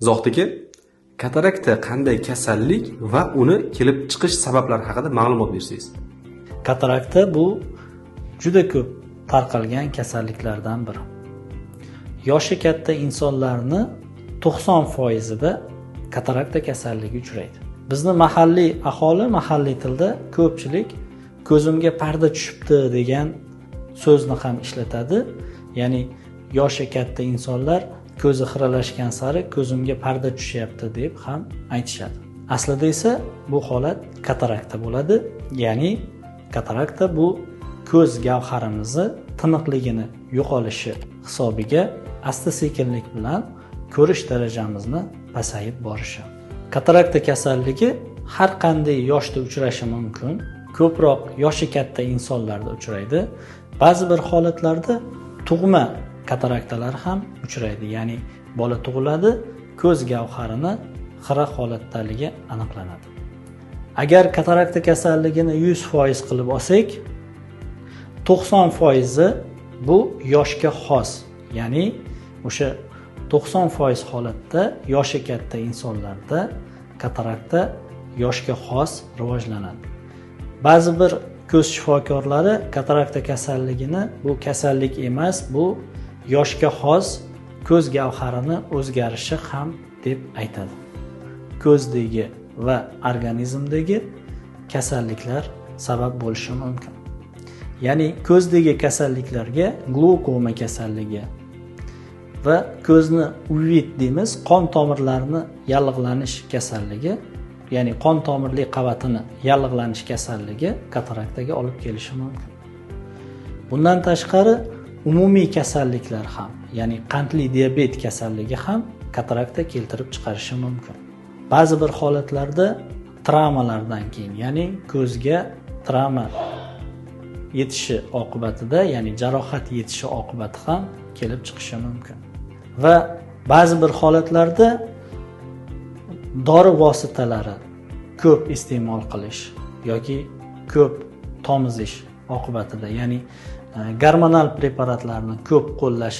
zohid katarakta qanday kasallik va uni kelib chiqish sabablari haqida ma'lumot bersangiz. Katarakta bu juda ko'p tarqalgan kasalliklardan biri. Yoshi katta insonlarni to'qson foizida katarakta kasalligi uchraydi. Bizni mahalliy aholi mahalliy tilda ko'pchilik ko'zimga parda tushibdi degan so'zni ham ishlatadi. Ya'ni yoshi katta insonlar ko'zi xiralashgan sari ko'zimga parda tushyapti deb ham aytishadi. Aslida esa bu holat katarakta bo'ladi ya'ni katarakta bu ko'z gavharimizni tiniqligini yo'qolishi hisobiga asta sekinlik bilan ko'rish darajamizni pasayib borishi. Katarakta kasalligi har qanday yoshda uchrashi mumkin ko'proq yoshi katta insonlarda uchraydi. Ba'zi bir holatlarda tug'ma kataraktalar ham uchraydi. Ya'ni bola tug'iladi ko'z gavharini xira holatdaligi aniqlanadi. Agar katarakta kasalligini yuz foiz qilib olsak to'qson foizi bu yoshga xos. Ya'ni o'sha to'qson foiz holatda yoshi katta insonlarda katarakta yoshga xos rivojlanadi. Ba'zi bir ko'z shifokorlari katarakta kasalligini bu kasallik emas bu yoshga xos ko'z gavharini o'zgarishi ham deb aytadi. Ko'zdagi va organizmdagi kasalliklar sabab bo'lishi mumkin. Ya'ni ko'zdagi kasalliklarga glukoma kasalligi va ko'zni uvit deymiz qon tomirlarini yallig'lanish kasalligi ya'ni qon tomirli qavatini yallig'lanish kasalligi kataraktaga olib kelishi mumkin. Bundan tashqari umumiy kasalliklar ham ya'ni qandli diabet kasalligi ham katarakta keltirib chiqarishi mumkin. Ba'zi bir holatlarda travmalardan keyin ya'ni ko'zga travma yetishi oqibatida ya'ni jarohat yetishi oqibati ham kelib chiqishi mumkin. Va ba'zi bir holatlarda dori vositalari ko'p iste'mol qilish yoki ko'p tomizish oqibatida ya'ni Э, gormonal preparatlarni ko'p qo'llash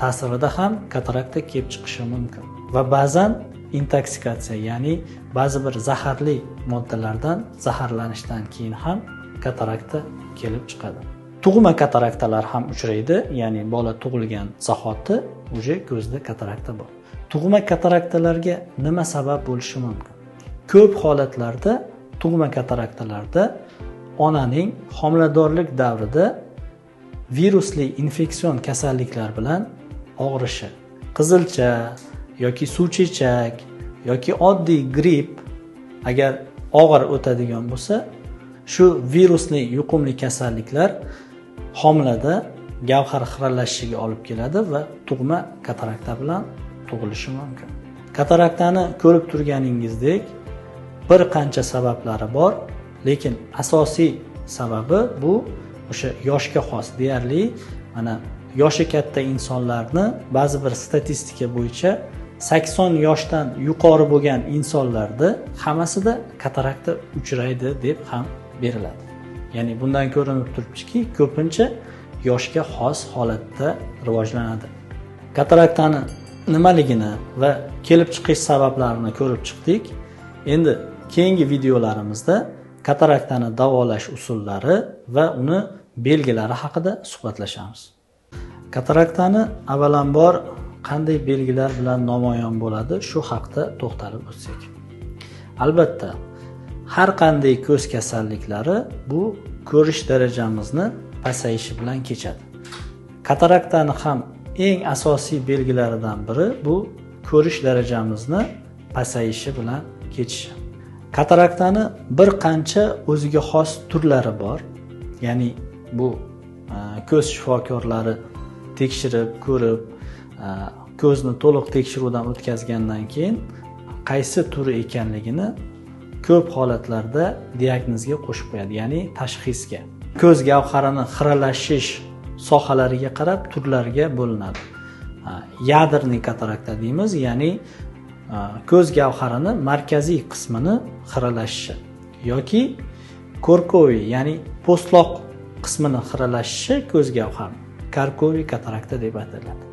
ta'sirida ham katarakta kelib chiqishi mumkin. Va ba'zan intoksikatsiya ya'ni ba'zi bir zaharli moddalardan zaharlanishdan keyin ham katarakta kelib chiqadi. Tug'ma kataraktalar ham uchraydi ya'ni bola tug'ilgan zahoti уже ko'zda katarakta bor. Tug'ma kataraktalarga nima sabab bo'lishi mumkin? Ko'p holatlarda tug'ma kataraktalarda onaning homiladorlik davrida virusli infeksion kasalliklar bilan og'rishi. Qizilcha yoki suvchechak yoki oddiy gripp agar og'ir o'tadigan bo'lsa shu virusli yuqumli kasalliklar homilada gavhar xiralashishiga olib keladi va tug'ma katarakta bilan tug'ilishi mumkin. Kataraktani ko'rib turganingizdek bir qancha sabablari bor lekin asosiy sababi bu o'sha yoshga xos deyarli mana yoshi katta insonlarni ba'zi bir statistika bo'yicha sakson yoshdan yuqori bo'lgan insonlarda hammasida katarakta uchraydi deb ham beriladi. Ya'ni bundan ko'rinib turibdiki ko'pincha yoshga xos holatda rivojlanadi. Kataraktani nimaligini va kelib chiqish sabablarini ko'rib chiqdik. Endi keyingi videolarimizda kataraktani davolash usullari va uni belgilari haqida suhbatlashamiz. Kataraktani avvalambor qanday belgilar bilan namoyon bo'ladi shu haqda to'xtalib o'tsak. Albatta har qanday ko'z kasalliklari bu ko'rish darajamizni pasayishi bilan kechadi. Kataraktani ham eng asosiy belgilaridan biri bu ko'rish darajamizni pasayishi bilan kechishi. Kataraktani bir qancha o'ziga xos turlari bor ya'ni bu e, ko'z shifokorlari tekshirib ko'rib e, ko'zni to'liq tekshiruvdan o'tkazgandan keyin qaysi turi ekanligini ko'p holatlarda diagnozga qo'shib qo'yadi ya'ni tashxisga. Ko'z gavharini xiralashish sohalariga qarab turlarga bo'linadi. E, Yadrniy katarakta deymiz ya'ni ko'z gavharini markaziy qismini xiralashishi yoki ko'rkoviy ya'ni po'stloq qismini xiralashishi ko'z gavhari karkoviy katarakta deb ataladi.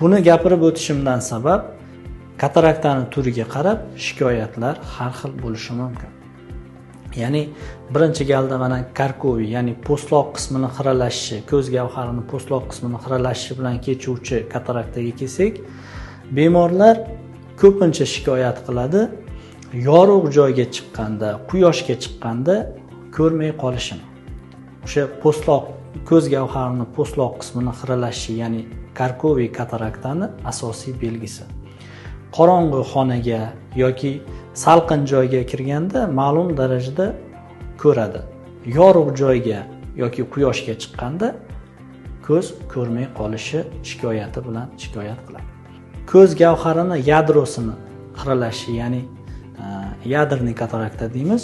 Buni gapirib o'tishimdan sabab kataraktani turiga qarab shikoyatlar har xil bo'lishi mumkin. Ya'ni birinchi galda mana karkovi ya'ni po'stloq qismini xiralashishi ko'z gavharini po'stloq qismini xiralashishi bilan kechuvchi kataraktaga kelsak bemorlar ko'pincha shikoyat qiladi. Yorug' joyga chiqqanda quyoshga chiqqanda ko'rmay qolishini. O'sha po'stloq ko'z gavharini po'stloq qismini xiralashishi ya'ni karkoviy kataraktani asosiy belgisi. Qorong'u xonaga yoki salqin joyga kirganda ma'lum darajada ko'radi. Yorug' joyga yoki quyoshga chiqqanda ko'z ko'rmay qolishi shikoyati bilan shikoyat qiladi. Ko'z gavharini yadrosini xiralashi ya'ni e, yadrniy katarakta deymiz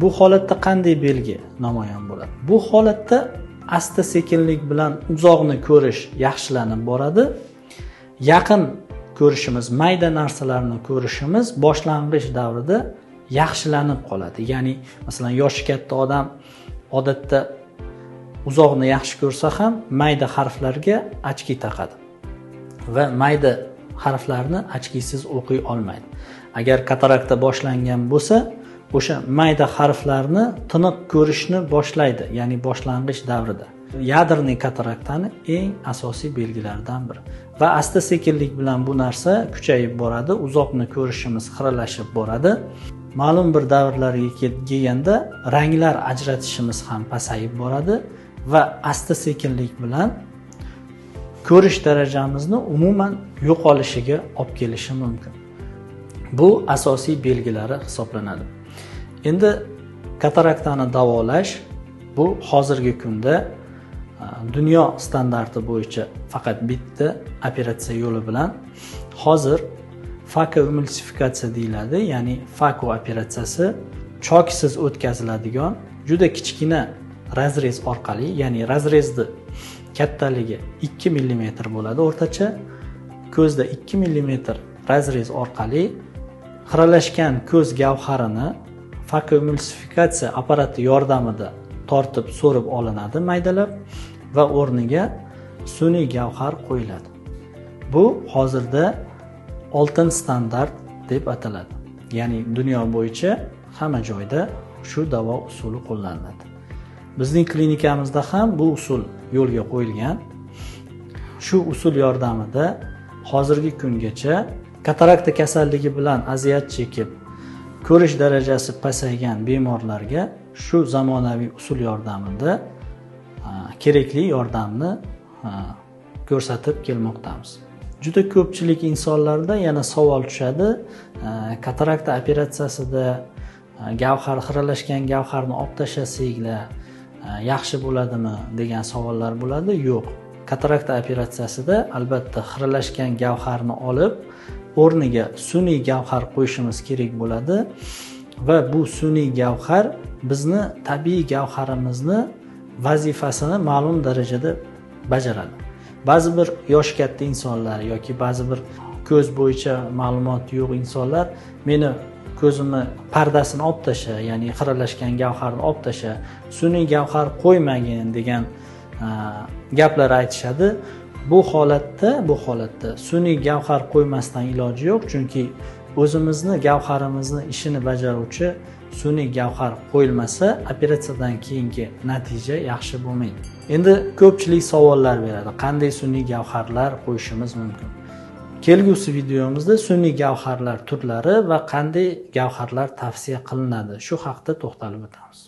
bu holatda qanday belgi namoyon bo'ladi? Bu holatda asta sekinlik bilan uzoqni ko'rish yaxshilanib boradi. Yaqin ko'rishimiz mayda narsalarni ko'rishimiz boshlang'ich davrida yaxshilanib qoladi. Ya'ni masalan yoshi katta odam odatda uzoqni yaxshi ko'rsa ham mayda harflarga ochki taqadi va mayda harflarni ochkisiz o'qiy olmaydi. Agar katarakta boshlangan bo'lsa o'sha mayda harflarni tiniq ko'rishni boshlaydi ya'ni boshlang'ich davrida. Yadrniy kataraktani eng asosiy belgilaridan biri. Va asta sekinlik bilan bu narsa kuchayib boradi uzoqni ko'rishimiz xiralashib boradi. Ma'lum bir davrlarga kelganda ranglar ajratishimiz ham pasayib boradi va asta sekinlik bilan ko'rish darajamizni umuman yo'qolishiga olib kelishi mumkin. Bu asosiy belgilari hisoblanadi. Endi kataraktani davolash bu hozirgi kunda dunyo standarti bo'yicha faqat bitta operatsiya yo'li bilan hozir fako emulsifikatsiya deyiladi ya'ni fako operatsiyasi choksiz o'tkaziladigan juda kichkina razrez orqali ya'ni razrezni kattaligi 2 mm bo'ladi o'rtacha ko'zda 2 mm razrez orqali xiralashgan ko'z gavharini fakoemulsifikatsiya apparati yordamida tortib so'rib olinadi maydalab va o'rniga sun'iy gavhar qo'yiladi. Bu hozirda oltin standart deb ataladi. Ya'ni dunyo bo'yicha hamma joyda shu davo usuli qo'llaniladi. Bizning klinikamizda ham bu usul yo'lga qo'yilgan. Shu usul yordamida hozirgi kungacha katarakta kasalligi bilan aziyat chekib ko'rish darajasi pasaygan bemorlarga shu zamonaviy usul yordamida kerakli yordamni ko'rsatib kelmoqdamiz. Juda ko'pchilik insonlarda yana savol tushadi katarakta operatsiyasida gavhar xiralashgan gavharni olib tashlasanglar yaxshi bo'ladimi degan savollar bo'ladi. Yo'q. Katarakta operatsiyasida albatta xiralashgan gavharni olib o'rniga sun'iy gavhar qo'yishimiz kerak bo'ladi. Va bu sun'iy gavhar bizni tabiiy gavharimizni vazifasini ma'lum darajada bajaradi. Ba'zi bir yoshi katta insonlar yoki ba'zi bir ko'z bo'yicha ma'lumoti yo'q insonlar meni ko'zimni pardasini olib tasha ya'ni xiralashgan gavharni olib tasha sun'iy gavhar qo'ymagin degan gaplar aytishadi. Bu holatda bu holatda sun'iy gavhar qo'ymasdan iloji yo'q chunki o'zimizni gavharimizni ishini bajaruvchi sun'iy gavhar qo'yilmasa operatsiyadan keyingi natija yaxshi bo'lmaydi. Endi ko'pchilik savollar beradi. Qanday sun'iy gavharlar qo'yishimiz mumkin? Kelgusi videomizda sun'iy gavharlar turlari va qanday gavharlar tavsiya qilinadi? Shu haqda to'xtalib o'tamiz.